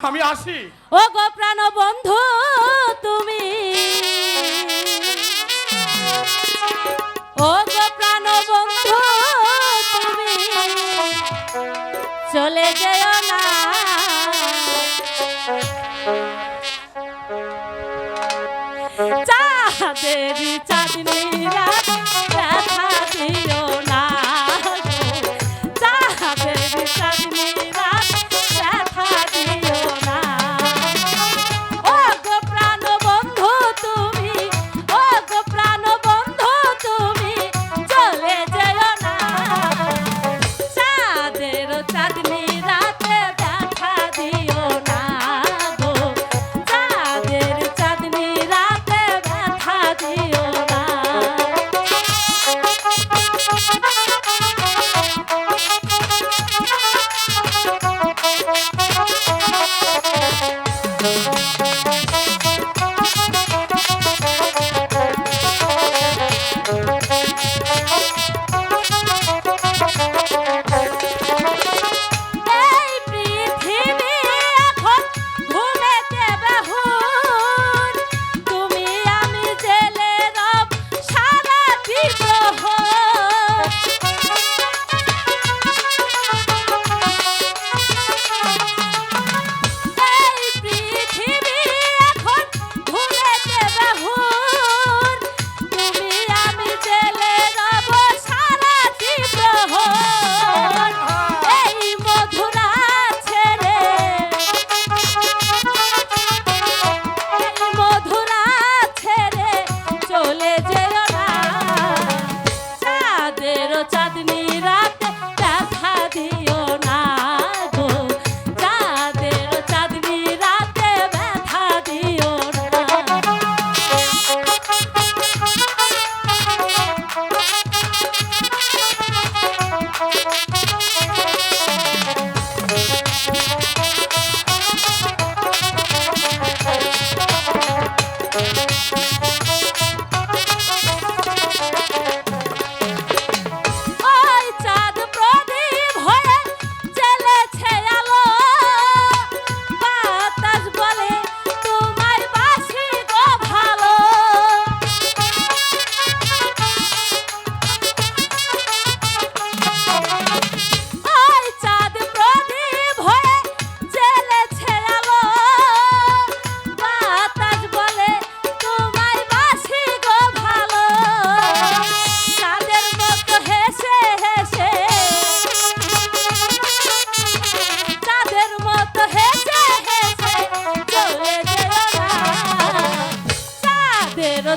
আমি আসি। ও গো প্রাণ বন্ধু, তুমি। ও গো প্রাণ বন্ধু, তুমি। চলে যেও না। চাঁদেরি চাঁদনি রাত চাঁদনি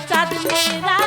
Gostar de me dar